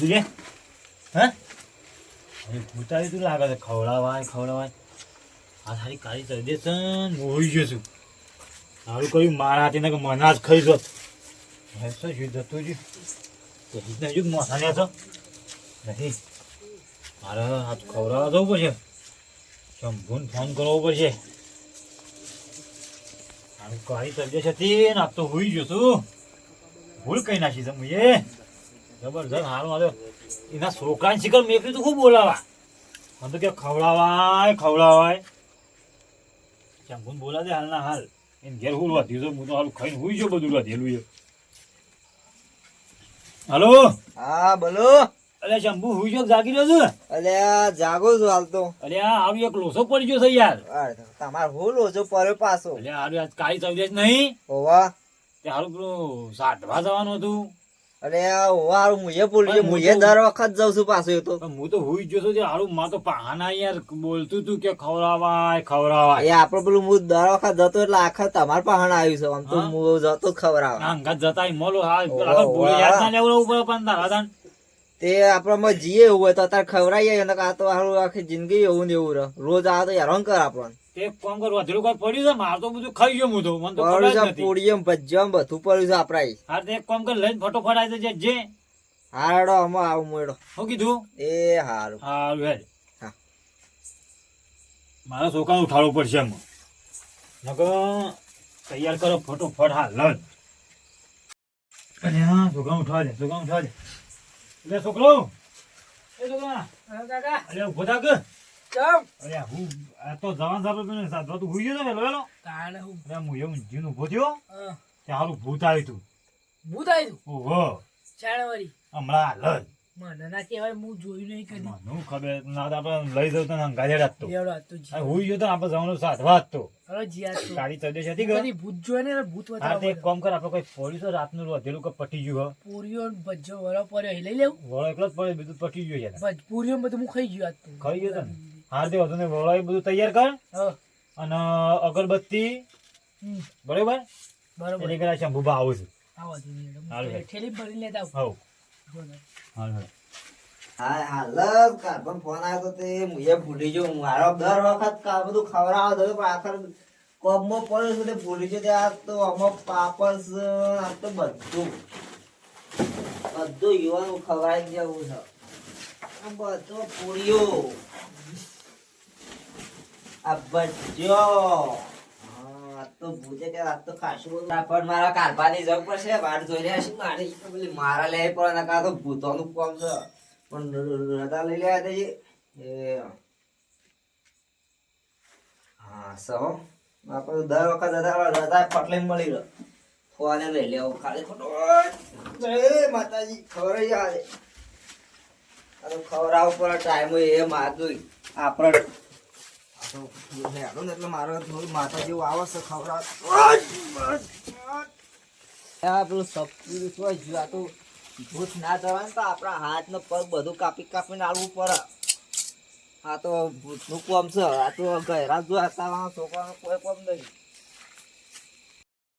અરે કોણ બોલતું તું કે હે? અરે ભૂતાવી તું લાગે છે, ખવડાવાય ખવડાવાય. આ સારી કાળી ને મોડી ગયો છું સારું કર્યું મારા હાથે ને કે મના જ ખાઈ જોત હવે શું જોઈ જતું તો રીતના જો મોસાને તો નહીં. મારે હાથ ખવડાવવા જવું પડશે. શંભુને ફોન કરવો પડશે. સારું કાળી કરી દેશે તે ને આ તો હોઈ ગયો છું ભૂલ કઈ નાખી તમે મુએ જબરજસ્ત હારું આવ્યો એના છોકરાને શીખર મેકરી તો ખૂબ બોલાવા? મને તો કે ખવડાવાય ખવડાવાય. શંભુન બોલા દે હાલના હાલ. એને ઘેર હું વધ્યું તો હું તો હાલ ખાઈને હુઈ ગયો બધું વધેલું એ. હલો? હા બોલો. અરે શંભુ હુઈ જો જાગી રહ્યો છું? અલે જાગો છું હાલ તો. અરે આ હારું એક લોસો પડી ગયો છે યાર. તમાર હું લોસો પડ્યો પાછો? અલે આજ કાળી ચૌદેશ નહીં. હોવા. તે હારું પેલું સાઠવા જવાનું હતું. અરે પણ હું મુએ દર વખત જાઉં છું પાછો એ તો. હું તો હુઈ ગયો છું જે હારું માં તો પાના યાર બોલતું તું કે ખવરાવાય ખવરાવાય એ આપણો પેલું હું દર વખત જતો એટલે આખા તમાર પાસે આવ્યું છે. આમ તો હું? જતો ખવરાવા ના જતા મોલો હા વાહ. યાદ ના લેવડો ઉપર પણ તારા તે આપડે જીએ એવું હોય તો અત્યારે ખવડાવીએ અને આ તો આખી જિંદગી એવું ને એવું રહે. રોજ આ તો યાર કર આપણને. એક કામ કર વધેલું કોઈ પડ્યું છે? માર તો બધું ખાઈ ગયો હું મને તો ખબર જ નથી. પૂડીએમ ભજીયામ બધું પડ્યું છે આપડા હા તે એક કામ કર લઈને ફટોફટ આવી જજે જે. હા હેડો આમાં આવું મોડો શું કીધું? એ હારું. હારું હેડ. હા. મારા છોકરાને ઉઠાડવું પડશે એમ. નકર તૈયાર કરો ફટોફટ હા લન અરે હા છોકરા ઉઠવા દે છોકરા ઉઠવા દે એટલે છોકરો. એ છોકરા અરે ઊભો થા કે અરે હું આ તો જવાન સાહેબ પેલો સાધવા તું હુઈ ગયો ને વેલો વેલો અરે હું એવું જીનું ઊભો થયો. ત્યાં હારું ભૂત આવ્યું તું. ભૂત આવ્યું? ઓહો. જાણવારી હમણાં હાલ મને ના કહેવાય હું જોયું નહીં કદી. મને ખબર? ના આપણે લઈ જવું તો રાખતો તો. હુઈ ગયો તો આપણે જવાનું સાધવા જ તો. હવે જીયા તો. તદેશ હતી છે ભૂત જોયે ને ભૂત હા એક કામ કર આપણે કોઈ પોલીસ રાતનું વધેલું કે પટી ગયું પૂરીઓ ને ભજ્જો વરો પડ્યો લઈ લેવું? વળો એકલો જ પડે બીજું પટી ગયું છે પૂરીઓ બધું હું ખાઈ ગયું આજ ખાઈ ગયો તો ને? હાર તે વધુ ને બધું તૈયાર કર. અને અગરબત્તી. બરોબર? બરોબર. એની કદાચ શંભુભા આવું છું. આવો જી ભરી લેતા હાલ હા હાલ કાર્બન ફોન આવ્યો તે મુએ ભૂલી ગયો મારો દર વખત કા બધું ખવડાવો તો પણ આખર કોમમાં પડ્યો છે તે ભૂલી ગયો તે આ તો અમુક પાપડ આ તો બધું. બધું યુવાનું ખવડાવી જવું છે. બધો પૂરીઓ. પણ મારા કારભાની તો પેલી મારા પણ પણ લઈ લેવા હા સો આપણે દર વખત રજા રજા પટલે મળી રહ્યો ફોને લઈ લેવો ખાલી ખોટો માતાજી, ખબર આવે આ તો ખવડાવ પર ટાઈમ એ માગું આપણે એટલે મારે માતા જેવું આવે છે ખવડાવ પેલું સપનું શું આ ભૂત ના જવાય ને તો આપણા હાથ ને પગ બધું કાપી કાપીને આલવું પડે. આ તો ભૂતનું કોમ છે, આ તો ગહેરા જો હતા છોકરાનો કોઈ કોમ નહીં.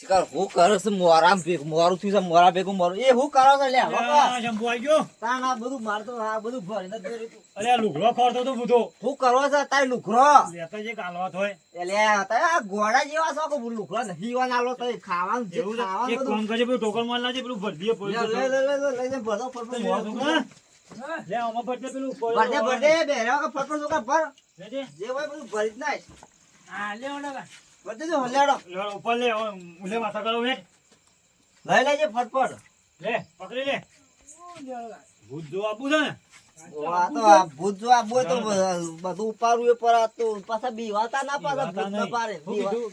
શિકાર હું કરે છે? મોરા ભેગું મોરું થયું છે મોરા ભેગું મોરું. એ હું કરો છો? લે આ શંભુ આવી ગયો. તાન આ બધું મારતો આ બધું ભરીને તું. અરે આ લુગડો ખોરતો તો બુધો. હું કરો છો? તારે લુખરો લેતા જે કાલવાત હોય. એટલે આ ઘોડા જેવા છો કે લુખરો નહીં વા નાલો તો ખાવાનું જે એવું છે. ખાવાનું એક કામ કરજે પેલું ટોકર માર લાજે પેલું ભર દઈએ લે પોલીસ લે લે લે લે લઈને ભરતો ફરતો મોરું થયું. લે આમાં ભરજે પેલું ભરજે ભરજે બેહરા વગર ફટફટ છોકરા ભર. જે હોય બધું ભરી જ નાખ. હા, લેવડો કા. ભરી દેજો હલેડો. લે ઉપર લે લે માથા કરો વેટ લઈ લેજે ફટફટ. લે પકડી લે. ભૂત જો આપું છે ને. તો ભૂત જો આ બોય તો બધું ઉપાડવું એ પર તો પાછા બીવાતા ના પાછા ભૂત ના પાડે.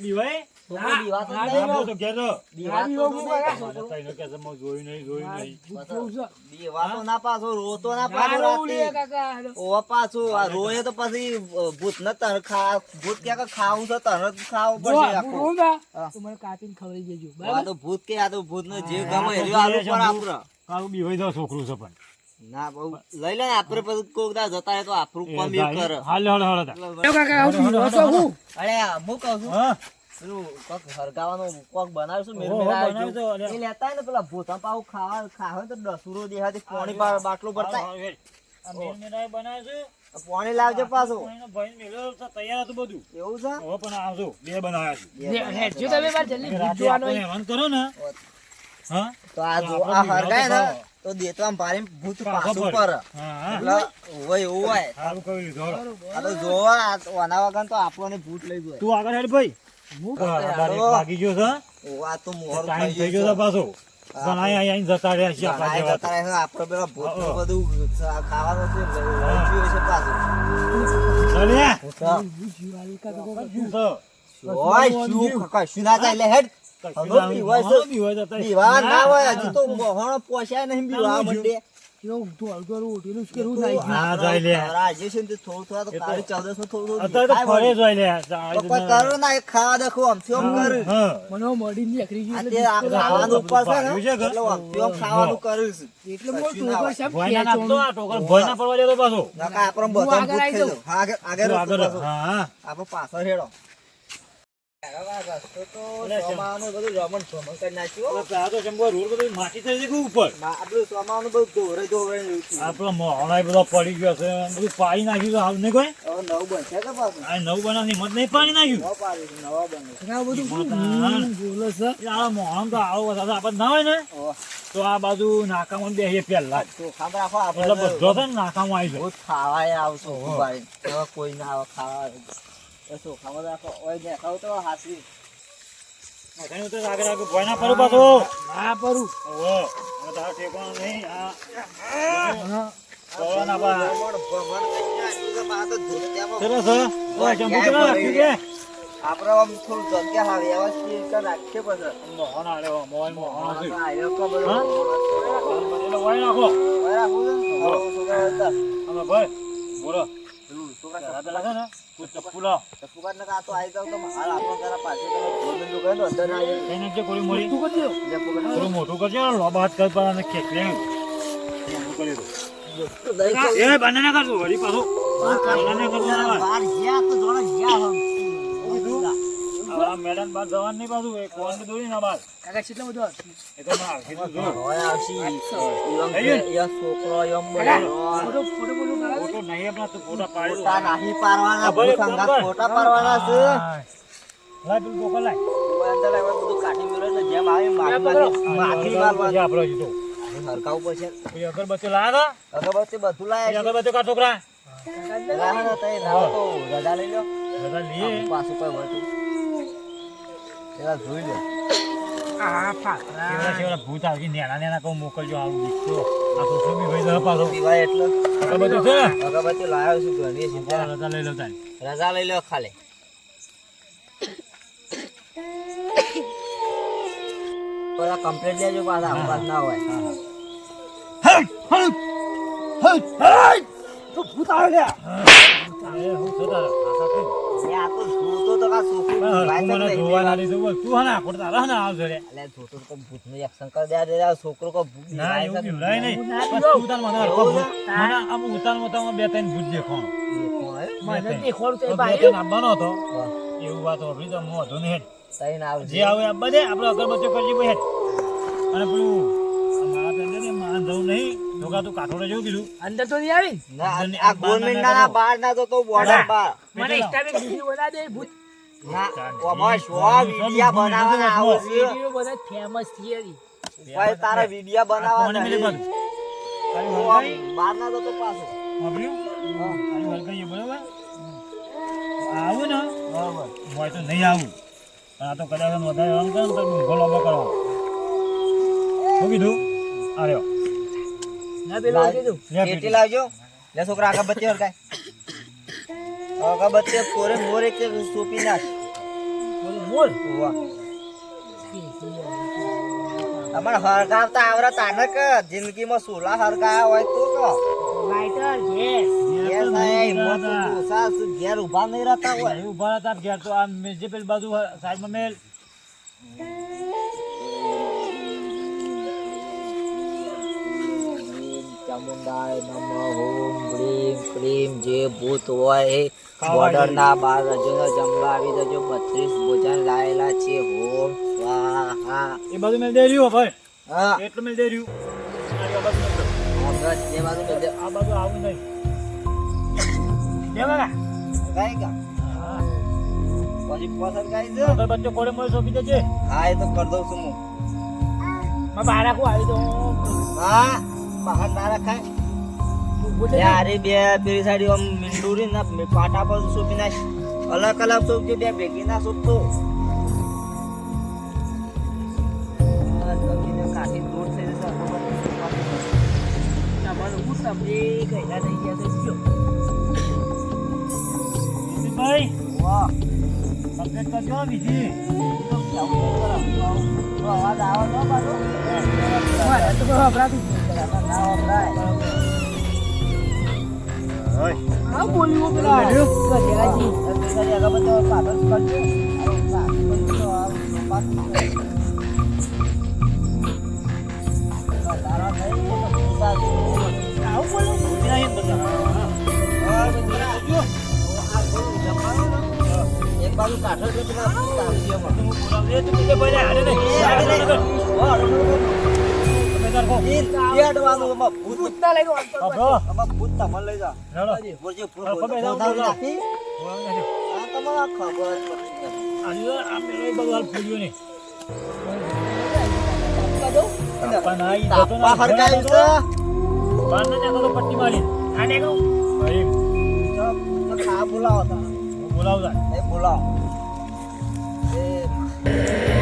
બીવાય? નહીં તો પાછો રોતો ના પાછો રાતે. ઓવા પાછું આ રોએ તો પછી ભૂત ને તને ભૂત ક્યાં કે ખાવું છે તને ખાવું પડશે. મને કાપીને ખવડાવી દેજો. આ તો ભૂત કે આ તો ભૂત ને જે ગમે એ આલું પર આપડે કાળું બીવાય છોકરું છે પણ. ના બહુ. લઈ લે આપણે આપડે પછી કોક દા જતા રહે તો આપણું એ કોમ કરે? હાલ હાલ હાલ કાકા હું અરે હું કહું છું. હા? પેલું કોક હરગાવાનું કોક બનાવશું મેર મેર. અરે. એ લેતા ને પેલા ભૂતા પાવ ખાવા ખાવે તો દસુરો દેહાથી પાણી બાટલો ભરતા હાલો, હાલો, આ મેરમેરાએ બનાવ્યું છે. પાણી લાવજો પાછું ભાઈ મેળવ્યો તૈયાર હતું બધું. એવું છે હો પણ આવજો, બે બનાવ્યા છે. જે- હેડજો તમે બાર જલ્દી આપણે હેરાન કરો ને હા તો આ જો આ હરગાય ને. તો દેતવા ભારે ભૂત પાસ પાછું ફરે. પર. હા, હા. એટલે હોય એવું હોય. સારું કહ્યું લીધું. આ તો જોવા ઓના વગર તો આપણને ભૂત લઈ ગયો. તું આગળ હેડ ભાઈ. બરાબર, એક ગયો છે આ તો મોહર થઈ ગયો છે પાછો. અહીં અહીં જતા રહ્યા છીએ આપણા જેવા. જતા રહે આપણે પેલા ભૂતનું બધું ખાવાનું છે લઈ છે પાછું. ચાલ લે. હા. કાકા શું છે? ઓય, શું ના થાય? એટલે હેડ. કશું હવે છે. મોણો બીવાય જતા. ના હોય હજી તો મોહણ પોસાય નહીં બીવા મંડે કેવું ઊંધું હળગું હળગું ઉઠેલું છે કે રૂ નાઈ ગયું. ના જાય લે. રાજે છે ને તે થોડું થોડું તો કાળી ચૌદસમાં થોડું થોડું અત્યારે તો થાય ફરે વળી. જ હોય લે. તો કોઈ કરો ના એ ખાવા દેખો આમથી આમ કરે હા. મને હવે મડીને નીકળી ગયું આ એટલે તે આ બીક તો ખાવાનું ઉપર છે ને ભાગ્યું છે કે? એટલે આમથી આમ ખાવાનું કર્યું છે લાગે. એટલે મોટું કશું ના ઉપર હોય. સાહેબ ભોય ના નાખતો ખેંચવાનું. આ ટોકર ભોય ના પડવા દેતો પાછો. નકા આપણે હું બધા આગળ ભૂત આવી ખાઈ જાઉં. આગળ આગળ તું રસ્તો આગળ પાછો. હા, હા. આપણે પાછળ હેડો પડી ગયો છે. બધું પાડી નાખ્યું હાલ નહીં કોઈ? નવું બનશે નવું બનાવની મત નહીં પાડી નાખ્યું. બોલે છે મોહણ તો આવો ના હોય ને. તો આ બાજુ નાકામાં બે પેલા બધો છે ને નાકામાં આવી જાય. ખાવાય આવશો કોઈ ના આવે ખાવા એ ચોખામાં રાખો ઓય દેખાવ તો હાસવી ઘણી વખત આગળ આગળ ભોય ના પડું પાછો. ના પરું ઓહો હવે નહીં આ ના કરીને બા તો ઓય? આપણે આમ થોડું જગ્યા આવે રીતે રાખીએ પછી. મોહન આલે મોહન મોહન વાય ને? હવે છોકરા હતા. હવે ભાઈ, બોલો. પેલું છોકરા પેલા છે ને, તું ચપ્પુ લાવ. ચપ્પુકારને કહો, આ તો આવી જાવ તો હાલ આપણો તારા પાછળ ગોવિંદ જો કહે ને અંદર ના આવી કઈ મોળી. તું. જાય. થોડું મોટું કરજે કર પર અને લે. કરી દો. તો દઈ તો- એ બંને ના કરજો, વળી પાછો. બંને ના કરજો. બહાર ગયા તો જોડે ગયા હમ. હવે આ મેદાન બહાર જવાનું નહીં પાછું, એ કોણ દોરી ના બહાર. કાકા કેટલો બધો હશે? એ તો ના, કીધું જો. હવે આવશે. ઈવમ થઈ ગયું? ઈવમ છોકરો ઈવમ ફોટો ફોટો બોલો કાકા. ફોટો નહીં આપણા, તું ફોટા પાડી ફોટા નાહી પાડવાના હા, ભલે, ભૂત અંગાત બરાબર. ફોટા પાડવાના છે લાય પેલું ટોકર લાય. અંદર લાવ્યો બધું કાઢી મેળવે એટલે જેમ આવે માખી માખી આ મારવાની. આપણે હરકાવું પડશે અગરબત્તી લાયા અગરબત્તી બધું લાયા અગરબત્તી કાઢ છોકરા. રજા લઈ લો બધા લઈએ. પાછું કોઈ વળતું પેલા જોઈ લે આ પાકડા. કેવડા કેવડા ભૂત આવી નેના નેના કહું મોકલજો આવું દીકરો આ છોકરો બી ભાઈ દહ પાછો પીવાય એટલે અગરબત્તી છે અગરબત્તી લાવ્યો છું ઘણી છે રજા લઈ લો તાન. રજા લઈ લો ખાલી પેલા કમ્પ્લીટ લેજો પાછા આમ પાછું ના હોય એ હું છો તારે? આખા તું. ભૂત આ તો જોતો તો કા છોકરી પણ વાત હરખું જ મને નહીં. જોવા ના દીધું. બોલ, તું હા આવજો જોતો છોકરો કો ના, એવું છે. નહીં. હું ના બસ પીવું. તું તાર મને આમ ઉતાર ઉતારમાં બે ત્રણ ભૂત દેખાણો. હતો. એવું વાત હોભળી તો હું નહીં આવજે. જે આવે આ દે, આપણે અગરબત્તીઓ કરજે હેડ. અને પેલું મારા નહીં. ઢોકા તું કાઠોડે જેવું કીધું. અંદર તો નહીં આવી ના, આ બહાર ના બહાર ના તો તો બોર્ડર બહાર. મને પેલા. બીજી બના દે ભૂત ના, ઓમાં શો વિડિયા બનાવવાના આવો છે. વીડિયો બધા ફેમસ થઈ હતી ભાઈ તારા વિડિયા કોને બનાવવાના મિલે છે. બધું? બહાર ના તો તો પાછો. સાંભળ્યું? હા, અને હરગાઈ એ બરોબર? આવું ને બરાબર. હોય તો નહીં આવું પણ આ તો કદાચ વધારે આમ કરે તો ગોલો બકરો શું કીધું આ પેટી લાવજો. લે છોકરા અગરબત્તી હળગાય અગરબત્તી પોરે મોર એક એક સોપી નાખ. મોર? ઉવા. તમારે હરગાવતા આવડે તાને કે જિંદગીમાં સુલા હરગાયા હોય તો કહો. લાઇટર ગેસ ઘેર ઊભા ઘેર નહીં રહેતા હોય. હતા ઘેર તો આ મેલ જે પેલી બાજુ સાઈડમાં મેલ. ચામુંડાય નમ ઓમ પ્રેમ પ્રેમ જે ભૂત હોય. બોર્ડરના બાર રજોનો જમવાવી દેજો બત્રીસ ભોજન લાયેલા છે. ઓમ સ્વાહા. એ બધું મેં દઈ રહ્યું ભાઈ. હા. એટલું મેં દઈ રહ્યું. બસ એ બાજુ મેં આવું પછી હા એ તો આવી દઉં હા. બહાર ના રખાય. અરે બે પેલી સાડી આમ મીંડુરી ના પાટા પર સોંપી ના અલગ અલગ સોંપજો બે ભેગી ના સોંપતો. કાઠી દૂર થઈ જશે થઈ ગયા થઈ ભાઈ વાહ. સબજેક્ટ બીજી આવે ન બાજુ કાઠો એટલે પેલા તાપસીઓ મળે તું બોલાવજે તું બીજે હારે નહીં કરવો ઈ તેડવાનું અમાર ભૂત ભૂત ના લઈને વાંચતો અમાર ભૂત બોલાવ એ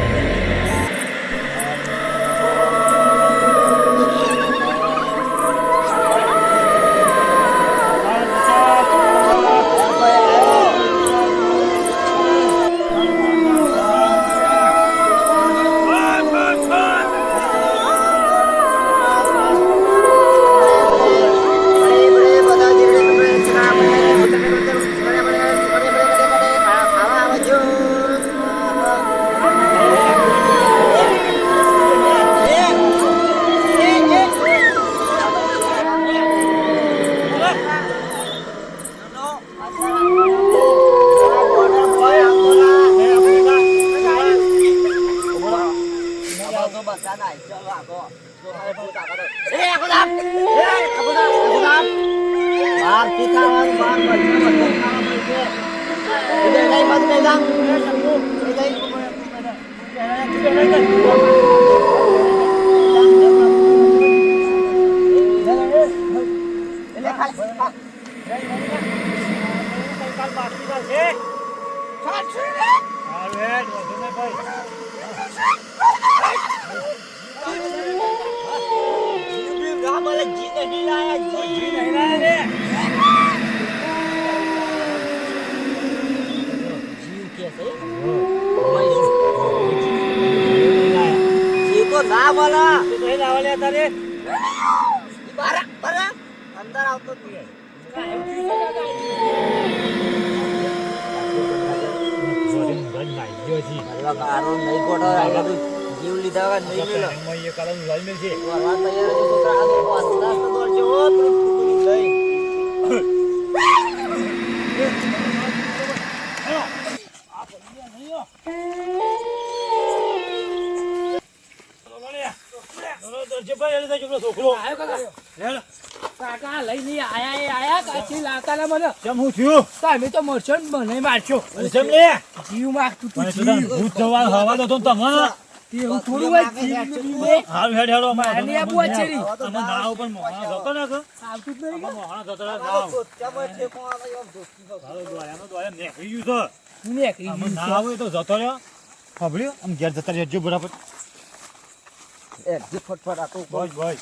जी नहीं लाया जी नहीं लाया रे जीव कैसे जीव को ना बोला કારો નહીં ગોઠો આગળ જીવ લીધા વગર નહીં મેલો મય કલમ લઈ મેલ છોકરો કાકા તો મરશો ને મને તો તમે એવું થોડું હોય જતો ના કો જતો ના ના આવો તો જતો રહ્યો. ખબળ્યો આમ ઘેર જતા રહેજો બરાબર. એ ફટફટ આતો બોય બોય